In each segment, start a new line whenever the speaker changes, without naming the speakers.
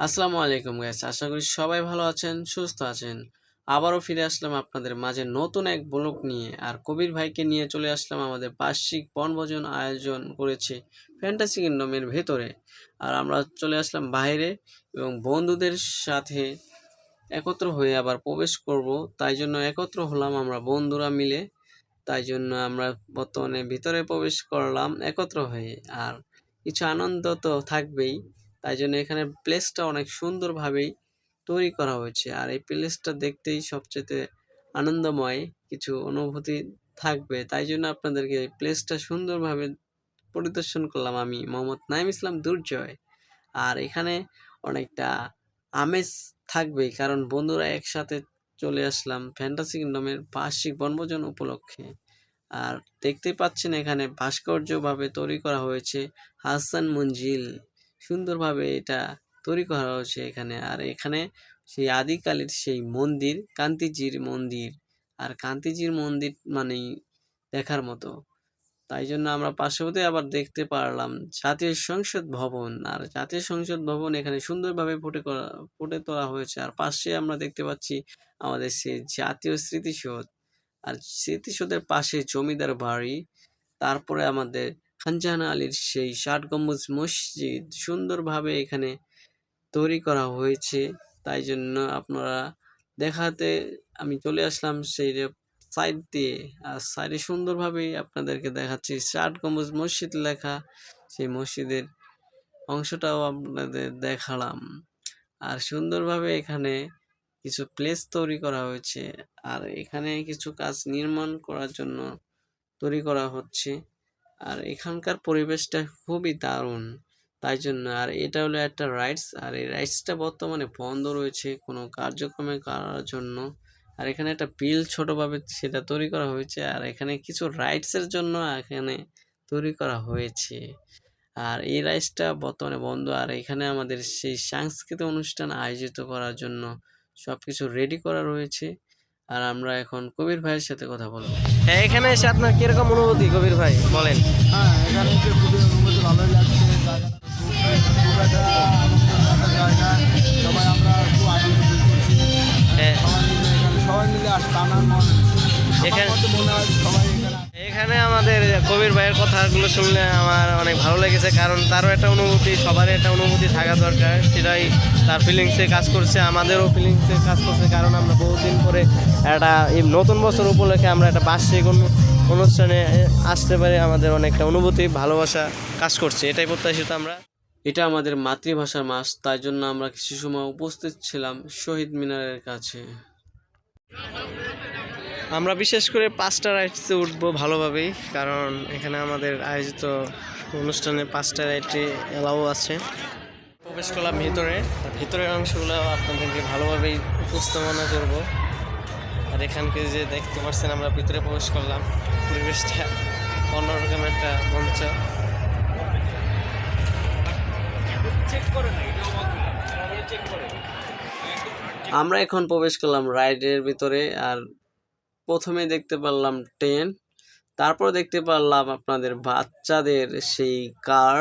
আসসালামু আলাইকুম গাইস আশা করি সবাই ভালো আছেন, সুস্থ আছেন। আবারও ফিরে আসলাম আপনাদের মাঝে নতুন এক ব্লগ নিয়ে। আর কবির ভাইকে নিয়ে চলে আসলাম আমাদের বার্ষিক বনভোজন আয়োজন করেছে ফ্যান্টাসি কিংডমের ভেতরে। আর আমরা চলে আসলাম বাইরে এবং বন্ধুদের সাথে একত্র হয়ে আবার প্রবেশ করব। তাই জন্য একত্র হলাম আমরা বন্ধুরা মিলে। তাই জন্য আমরা বর্তমানে ভিতরে প্রবেশ করলাম একত্র হয়ে। আর কিছু আনন্দ তো থাকবেই। তাই জন্য এখানে প্লেসটা অনেক সুন্দরভাবেই তৈরি করা হয়েছে। আর এই প্লেসটা দেখতেই সবচেয়ে আনন্দময় কিছু অনুভূতি থাকবে। তাই জন্য আপনাদেরকে এই প্লেসটা সুন্দরভাবে পরিদর্শন করলাম আমি, মোহাম্মদ নাইম ইসলাম দুর্জয়। আর এখানে অনেকটা আমেজ থাকবেই, কারণ বন্ধুরা একসাথে চলে আসলাম ফ্যান্টাসি কিংডমের বার্ষিক বনভোজন উপলক্ষে। আর দেখতেই পাচ্ছেন এখানে ভাস্কর্যভাবে তৈরি করা হয়েছে হাসান মঞ্জিল। সুন্দরভাবে এটা তৈরি করা হয়েছে এখানে। আর এখানে সেই আদিকালের সেই মন্দির, কান্তিজির মন্দির, আর কান্তিজির মন্দির মানেই দেখার মতো। তাই জন্য আমরা পার্শ্ববর্তী আবার দেখতে পারলাম জাতীয় সংসদ ভবন। আর জাতীয় সংসদ ভবন এখানে সুন্দরভাবে ফুটে করা ফুটে তোলা হয়েছে। আর পাশে আমরা দেখতে পাচ্ছি আমাদের সেই জাতীয় স্মৃতিসৌধ। আর স্মৃতিসৌধের পাশে জমিদার বাড়ি, তারপরে আমাদের খানজাহান আলীর সেই ষাট গম্বুজ মসজিদ সুন্দরভাবে এখানে তৈরি করা হয়েছে। তাই জন্য আপনারা দেখাতে আমি চলে আসলাম সেই সাইড দিয়ে। আর সাইডে সুন্দরভাবেই আপনাদেরকে দেখাচ্ছি ষাট গম্বুজ মসজিদ লেখা। সেই মসজিদের অংশটাও আপনাদের দেখালাম। আর সুন্দরভাবে এখানে কিছু প্লেস তৈরি করা হয়েছে। আর এখানে কিছু কাজ নির্মাণ করার জন্য তৈরি করা হচ্ছে। আর এখানকার পরিবেশটা খুবই দারুণ। তাই জন্য আর এটা হলো একটা রাইডস আর এই রাইডসটা বর্তমানে বন্ধ রয়েছে কোনো কার্যক্রমে করার জন্য। আর এখানে একটা বিল ছোটোভাবে সেটা তৈরি করা হয়েছে, আর এখানে কিছু রাইডসের জন্য এখানে তৈরি করা হয়েছে। আর এই রাইডসটা বর্তমানে বন্ধ, আর এখানে আমাদের সেই সাংস্কৃতিক অনুষ্ঠান আয়োজিত করার জন্য সব কিছু রেডি করা রয়েছে। আর আমরা এখন কবির ভাইয়ের সাথে কথা বলব।
হ্যাঁ এখানে এসে আপনার কীরকম অনুভূতি কবির ভাই? বলেন।
হ্যাঁ এখানে এসে খুবই অনুভূতি ভালোই লাগছে জায়গাটা খুব খুব একটা আনন্দের একটা জায়গা সবাই আমরা খুব আনন্দ
হ্যাঁ।
সবাই মিলে এখানে সবাই মিলে টানার মন
এখানে-
আমার মনে হয় সবাই এখানে
আমাদের কবির ভাইয়ের কথাগুলো শুনলে আমার অনেক ভালো লেগেছে, কারণ তারও একটা অনুভূতি, সবারই একটা অনুভূতি থাকা দরকার। সেটাই তার ফিলিংসে কাজ করছে, আমাদেরও ফিলিংসে কাজ করছে, কারণ আমরা বহুদিন পরে একটা এই নতুন বছর উপলক্ষে আমরা একটা বার্ষিক অনুষ্ঠানে আসতে পারি, আমাদের অনেকটা অনুভূতি, ভালোবাসা কাজ করছে, এটাই প্রত্যাশিত আমরা।
এটা আমাদের মাতৃভাষার মাস, তাই জন্য আমরা কিছু সময় উপস্থিত ছিলাম শহীদ মিনারের কাছে।
আমরা বিশেষ করে পাঁচটা রাইডসে উঠবো ভালোভাবেই, কারণ এখানে আমাদের আয়োজিত অনুষ্ঠানে পাঁচটা রাইডে এলাও আছে। প্রবেশ করলাম ভিতরে, ভিতরের অংশগুলো আপনাদেরকে ভালোভাবেই উপস্থাপনা করব। আর এখানকে যে দেখতে পাচ্ছেন আমরা, ভিতরে প্রবেশ করলাম। পরিবেশটা অন্যরকম একটা মঞ্চ।
আমরা এখন প্রবেশ করলাম রাইডের ভিতরে, আর প্রথমে দেখতে পারলাম ট্রেন তারপর দেখতে পারলাম আপনাদের বাচ্চাদের সেই কার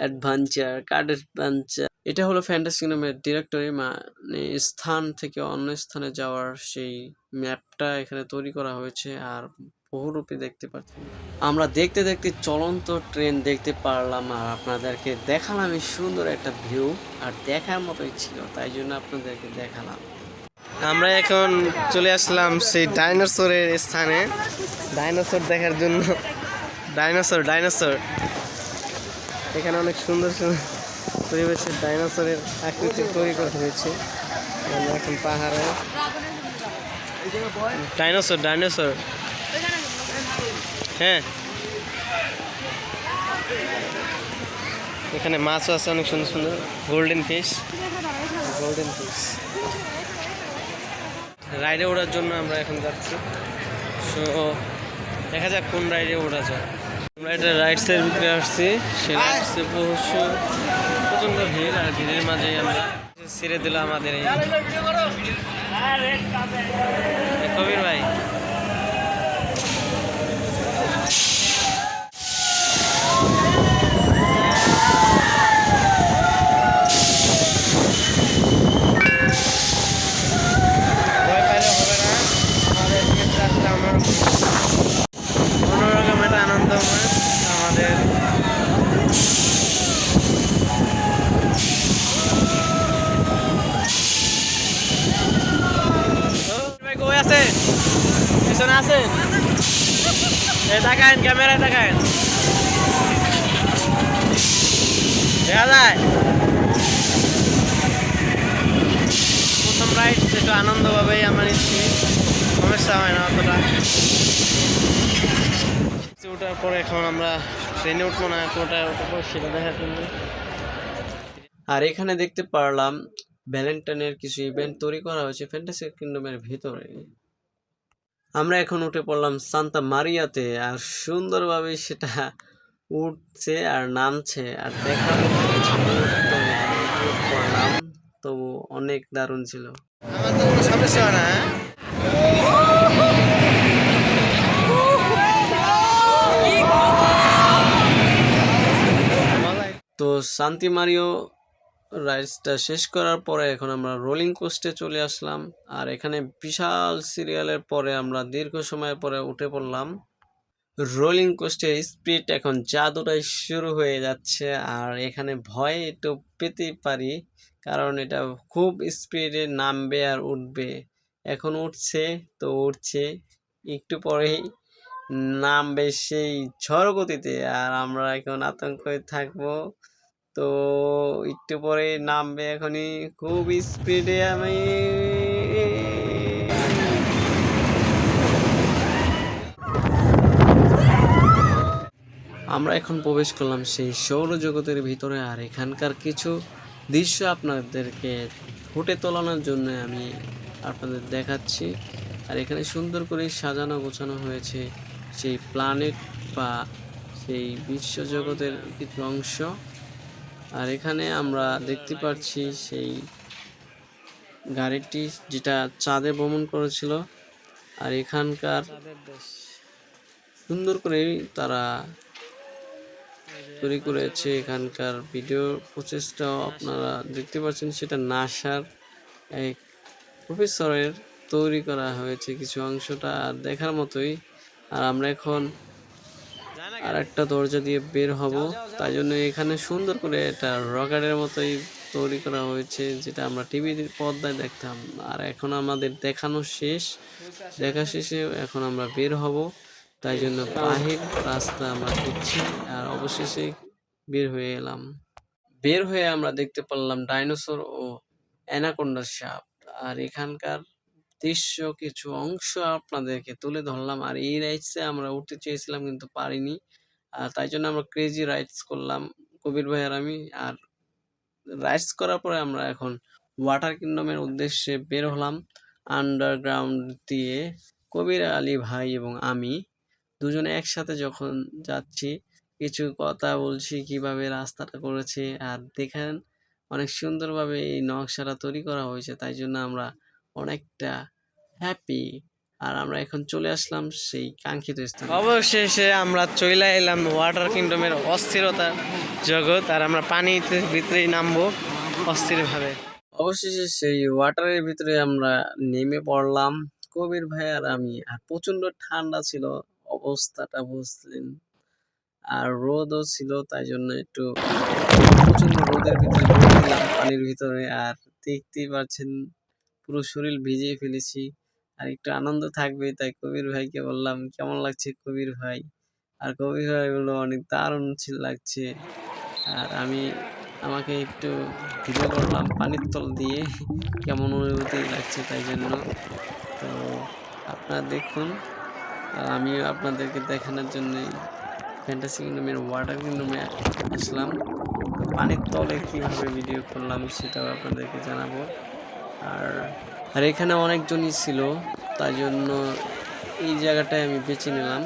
অ্যাডভেঞ্চার কার অ্যাডভেঞ্চার এটা হলো ফ্যান্টাসি কিংডমের ডিরেক্টরি মানে স্থান থেকে অন্য স্থানে যাওয়ার সেই ম্যাপটা এখানে তৈরি করা হয়েছে আর বহুরূপী দেখতে পাচ্ছি। আমরা দেখতে দেখতে চলন্ত ট্রেন দেখতে পারলাম আর আপনাদেরকে দেখালাম সুন্দর একটা ভিউ আর দেখার মতোই ছিল, তাই জন্য আপনাদেরকে দেখালাম।
আমরা এখন চলে আসলাম সেই ডাইনোসরের স্থানে। ডাইনোসর দেখার জন্য। Dinosaur dinosaur. এখানে অনেক সুন্দর সুন্দর পরিবেশের ডাইনোসরের আকৃতি তৈরি করা হয়েছে। এখন পাহাড়ে। Dinosaur dinosaur. হ্যাঁ। এখানে মাছও আছে অনেক সুন্দর সুন্দর। Golden fish. Golden fish. রাইডে ওড়ার জন্য আমরা এখন যাচ্ছি। সো দেখা যাক কোন রাইডে ওড়া যায়। আমরা এটা রাইড সাইড ভিতরে আসছি। সে রাইডসে প্রচুর প্রচণ্ড ভিড় আর ভিড়ের মাঝেই আমরা ছেড়ে দিল আমাদের এই কবির ভাই। এ তাকান ক্যামেরায় তাকান দেখা যায়? প্রথম রাইড একটু আনন্দভাবেই আমরা নিচ্ছি। সমস্যা হয় না অতটা। ওঠার পরে এখন আমরা ট্রেনে উঠবো না কোটা উঠবো সেটা দেখার জন্য।
আর এখানে দেখতে পারলাম ভ্যালেন্টাইনের কিছু ইভেন্ট তৈরি করা হয়েছে ফ্যান্টাসি কিংডমের ভিতরে। আমরা এখন উঠে পড়লাম সান্তা মারিয়াতে আর সুন্দরভাবে সেটা উঠছে আর নামছে আর দেখা পড়লাম, তবু অনেক দারুণ ছিল?
তো
শান্তি মারিও রাইডসটা শেষ করার পরে এখন আমরা রোলিং কোস্টে চলে আসলাম। আর এখানে বিশাল সিরিয়ালের পরে আমরা দীর্ঘ সময়ের পরে উঠে পড়লাম। রোলিং কোস্টের স্পিড এখন জাদুটাই শুরু হয়ে যাচ্ছে। আর এখানে ভয় একটু পেতেই পারি, কারণ এটা খুব স্পিডে নামবে আর উঠবে। এখন উঠছে, তো উঠছে। একটু পরেই নামবে সেই ঝড় গতিতে আর আমরা এখন আতঙ্কে থাকব। তো একটু পরে নামবে এখনই। খুব স্পিডে আমি। আমরা এখন প্রবেশ করলাম সেই সৌরজগতের ভিতরে, আর এখানকার কিছু দৃশ্য আপনাদেরকে ফুটে তোলানোর জন্য আমি আপনাদের দেখাচ্ছি। আর এখানে সুন্দর করে সাজানো গোছানো হয়েছে সেই প্ল্যানেট বা সেই বিশ্বজগতের কিছু অংশ। আর এখানে আমরা দেখতে পাচ্ছি সেই গাড়িটি যেটা চাঁদে ভ্রমণ করেছিল। আর এখানকার সুন্দর করে তারা তৈরি করেছে এখানকার ভিডিও প্রচেষ্টাও। আপনারা দেখতে পাচ্ছেন সেটা নাসার এক প্রফেসরের তৈরি করা হয়েছে কিছু অংশটা দেখার মতোই। আর আমরা এখন আর একটা দরজা দিয়ে বের হব। তাই জন্য এখানে সুন্দর করে এটা রকেটের মতোই তৈরি করা হয়েছে, যেটা আমরা টিভির পর্দায় দেখতাম। আর এখন আমাদের দেখানো শেষ। দেখা শেষে এখন আমরা বের হব। তাই জন্য বাহির রাস্তা আমরা খুঁজছি আর অবশেষে বের হয়ে এলাম। বের হয়ে আমরা দেখতে পারলাম ডাইনোসর ও অ্যানাকোন্ডা সাপ। আর এখানকার দৃশ্য কিছু অংশ আপনাদেরকে তুলে ধরলাম। আর এই রাইডসে আমরা উঠতে চেয়েছিলাম কিন্তু পারিনি। আর তাই জন্য আমরা ক্রেজি রাইডস করলাম। কবির ভাই আর আমি। আর রাইডস করার পরে আমরা এখন ওয়াটার কিংডমের উদ্দেশ্যে বের হলাম। আন্ডারগ্রাউন্ড দিয়ে কবির আলী ভাই এবং আমি দুজনে একসাথে যখন যাচ্ছি, কিছু কথা বলছি, কীভাবে রাস্তাটা করেছে। আর দেখেন অনেক সুন্দরভাবে এই নকশাটা তৈরি করা হয়েছে। তাই জন্য আমরা অনেকটা হ্যাপি আর আমরা এখন চলে আসলাম সেই কাঙ্ক্ষিত স্থানে।
অবশেষে আমরা চলে এলাম ওয়াটার কিংডমের অস্থিরতা জগৎ আর আমরা পানিতে ভিতরেই নামবো অস্থিরভাবে।
অবশেষে সেই ওয়াটারের ভিতরে আমরা নেমে পড়লাম। কবির ভাই আর আমি আর প্রচণ্ড ঠান্ডা ছিল অবস্থাটা বুঝলেন। আর রোদও ছিল তাই জন্য একটু প্রচণ্ড রোদের ভিতরে পানির ভিতরে। আর দেখতেই পাচ্ছেন পুরো শরীর ভিজিয়ে ফেলেছি। আর একটু আনন্দ থাকবে, তাই কবির ভাইকে বললাম, কেমন লাগছে কবির ভাই? আর কবির ভাই বলল, অনেক দারুণ লাগছে। আর আমি আমাকে একটু ভিডিও করলাম পানির তল দিয়ে, কেমন অনুভূতি লাগছে তাই জন্য। তো আপনারা দেখুন আমিও আপনাদেরকে দেখানোর জন্য ফ্যান্টাসি কিংডমের ওয়াটার কিংডমে আসলাম। পানির তলে কীভাবে ভিডিও করলাম সেটাও আপনাদেরকে জানাব। আর আর এখানে অনেকজনই ছিল, তাই জন্য এই জায়গাটায় আমি বেছে নিলাম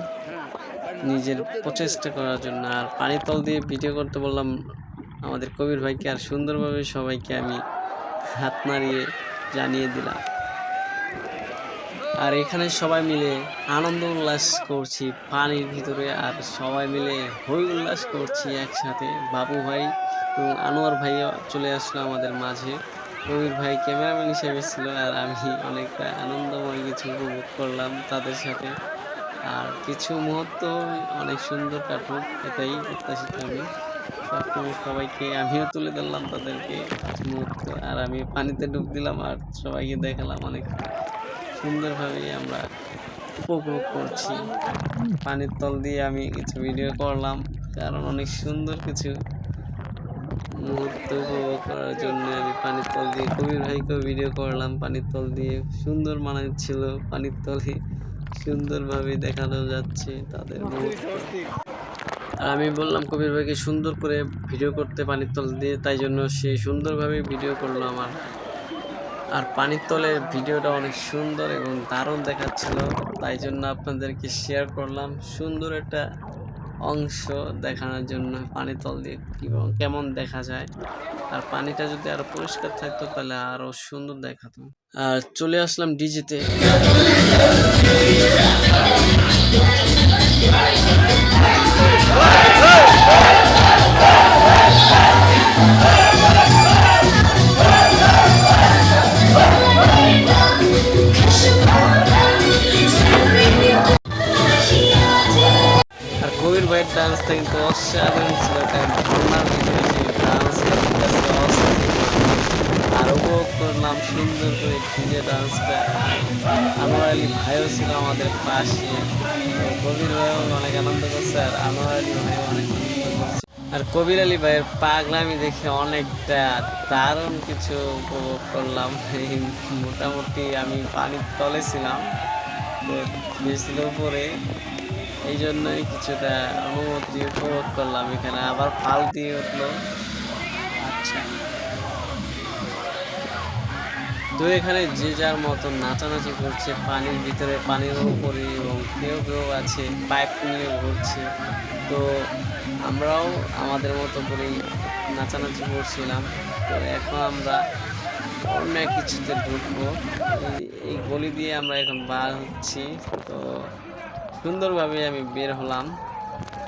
নিজের প্রচেষ্টা করার জন্য। আর পানির তল দিয়ে ভিডিও করতে বললাম আমাদের কবির ভাইকে, আর সুন্দরভাবে সবাইকে আমি হাত নাড়িয়ে জানিয়ে দিলাম। আর এখানে সবাই মিলে আনন্দ উল্লাস করছি পানির ভিতরে, আর সবাই মিলে হই উল্লাস করছি একসাথে। বাবু ভাই এবং আনোয়ার ভাইও চলে আসলো আমাদের মাঝে। কবির ভাই ক্যামেরাম্যান হিসেবে ছিল আর আমি অনেকটা আনন্দময় কিছু উপভোগ করলাম তাদের সাথে। আর কিছু মুহূর্ত অনেক সুন্দর কাটুক, এটাই প্রত্যাশিত আমি। সবসময় সবাইকে, আমিও তুলে ধরলাম তাদেরকে মুহূর্ত। আর আমি পানিতে ডুব দিলাম আর সবাইকে দেখালাম অনেক সুন্দরভাবেই আমরা উপভোগ করছি। পানির তল দিয়ে আমি কিছু ভিডিও করলাম, কারণ অনেক সুন্দর কিছু মুহূর্ত উপভোগ করার জন্য আমি পানির তল দিয়ে কবির ভাইকেও ভিডিও করলাম পানির তল দিয়ে সুন্দর মানাচ্ছিল পানির তলে সুন্দরভাবে দেখানো যাচ্ছে। তাদের আর আমি বললাম কবির ভাইকে সুন্দর করে ভিডিও করতে পানির তল দিয়ে তাই জন্য সে সুন্দরভাবে ভিডিও করল আমার আর পানির তলের ভিডিওটা অনেক সুন্দর এবং দারুণ দেখাচ্ছিল। তাই জন্য আপনাদেরকে শেয়ার করলাম। সুন্দর একটা অংশ দেখানোর জন্য পানি তল দিয়ে কেমন দেখা যায়? আর পানিটা যদি আরও পরিষ্কার থাকতো তাহলে আরও সুন্দর দেখাতো। আর চলে আসলাম ডিজিতে। আর পাশে কবির ভাইও অনেক আনন্দ করছে আর আনোয়ার আলী ভাইও অনেক আর কবির আলী ভাইয়ের পাগলামি দেখে অনেকটা দারুণ কিছু উপভোগ করলাম। মোটামুটি আমি পানির তলে ছিলাম, তো বেশির উপরে। এই জন্যই কিছুটা অনুমতি উপভোগ করলাম এখানে। আবার ফাল দিয়ে উঠল। আচ্ছা। তো এখানে যে যার মতো নাচানাচি করছে, পানির ভিতরে, পানির উপরে এবং কেউ কেউ আছে পাইপ নিয়ে ঘুরছে। তো আমরাও আমাদের মতো করেই নাচানাচি করছিলাম। তো এখন আমরা অন্য কিছুতে ঢুকবো। এই- গলি দিয়ে আমরা এখন বার হচ্ছি। তো সুন্দরভাবে আমি বের হলাম।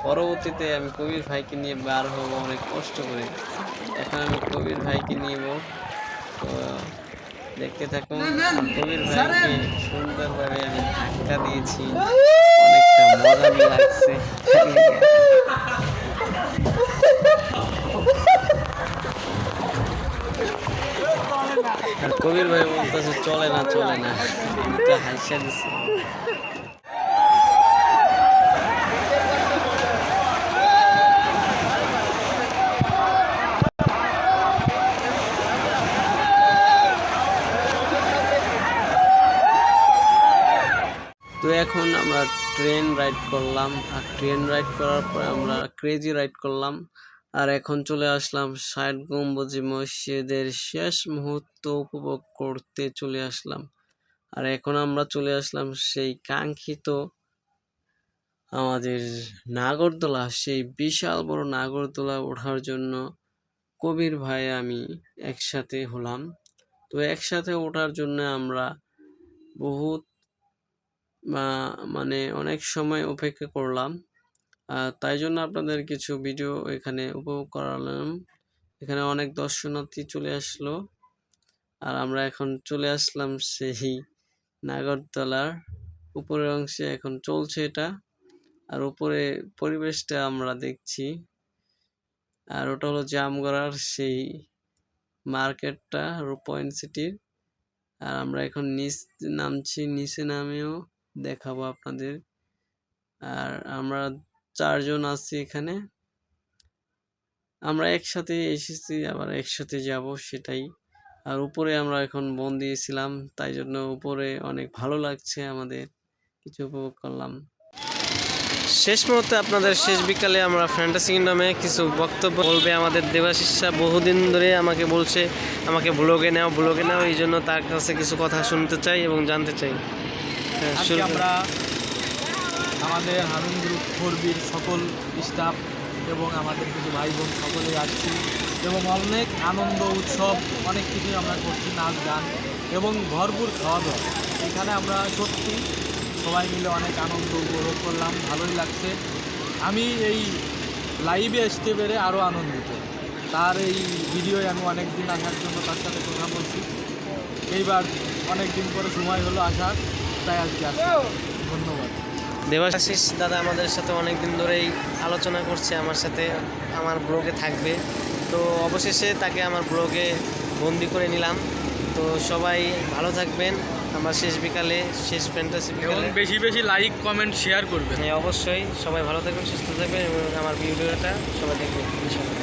পরবর্তীতে আমি কবির ভাইকে নিয়ে বার হব, অনেক কষ্ট করে। এখন আমি কবির ভাইকে নিব। তো দেখতে থাকুন। কবির ভাইকে সুন্দরভাবে আমি ধাক্কা দিয়েছি। অনেকটা মজা লাগছে। কবির ভাই বলতেছে চলে না চলে না। দিছি। আমরা ট্রেন রাইড করলাম, আর ট্রেন রাইড করার পরে আমরা ক্রেজি রাইড করলাম। আর এখন চলে আসলাম ষাট গম্বুজি মসজিদের শেষ মুহূর্ত উপভোগ করতে চলে আসলাম। আর এখন আমরা চলে আসলাম সেই কাঙ্ক্ষিত আমাদের নাগরদোলা, সেই বিশাল বড় নাগরদোলা ওঠার জন্য কবির ভাই আমি একসাথে হলাম। তো একসাথে ওঠার জন্য আমরা বহুত মানে অনেক সময় অপেক্ষা করলাম। তাই জন্য আপনাদের কিছু ভিডিও এখানে উপভোগ করালাম। এখানে অনেক দর্শনার্থী চলে আসলো। আর আমরা এখন চলে আসলাম সেই নাগরদোলার। উপরের অংশে এখন চলছে এটা। আর উপরে পরিবেশটা আমরা দেখছি। আর ওটা হলো জামগড়ার সেই মার্কেটটা রূপয়েন্ট সিটির। আর আমরা এখন নিচ নামছি, নিচে নামেও দেখাবো আপনাদের। আর আমরা চারজন আছি এখানে। আমরা একসাথে এসেছি, আবার একসাথে যাব সেটাই। আর উপরে আমরা এখন বন দিয়েছিলাম, তাই জন্য উপরে অনেক ভালো লাগছে আমাদের। কিছু উপভোগ করলাম।
শেষ মুহূর্তে আপনাদের শেষ বিকালে আমরা ফ্যান্টাসি কিংডমে কিছু বক্তব্য বলবে আমাদের দেবাশিসা। বহুদিন ধরে আমাকে বলছে, আমাকে ব্লগে নাও ব্লগে নাও, এই জন্য তার কাছে কিছু কথা শুনতে চাই এবং জানতে চাই।
আজকে আমরা আমাদের হারুন গ্রুপ ফোরবির সকল স্টাফ এবং আমাদের কিছু ভাই বোন সকলেই আসছি এবং অনেক আনন্দ উৎসব অনেক কিছুই আমরা করছি নাচ গান এবং ভরপুর খাওয়া দাওয়া এখানে আমরা সত্যি সবাই মিলে অনেক আনন্দ উপভোগ করলাম ভালোই লাগছে। আমি এই লাইভে আসতে পেরে আরও আনন্দিত। তার এই ভিডিওয় আমি অনেক দিন আসার জন্য তার সাথে কথা বলছি। এইবার অনেক দিন পরে সময় হলো আসার। তাই আজকে আসছি ধন্যবাদ।
দেবাশিস দাদা আমাদের সাথে অনেক দিন ধরেই আলোচনা করছে আমার সাথে আমার ব্লগে থাকবে। তো অবশেষে তাকে আমার ব্লগে বন্দি করে নিলাম। তো সবাই ভালো থাকবেন। আমার শেষ বিকালে শেষ ফ্যান্টাসি
এবং
বিকালে
বেশি বেশি লাইক কমেন্ট শেয়ার করবেন।
হ্যাঁ অবশ্যই। সবাই ভালো থাকবেন সুস্থ থাকবেন এবং আমার ভিডিওটা সবাই দেখবেন ইনশাল্লাহ।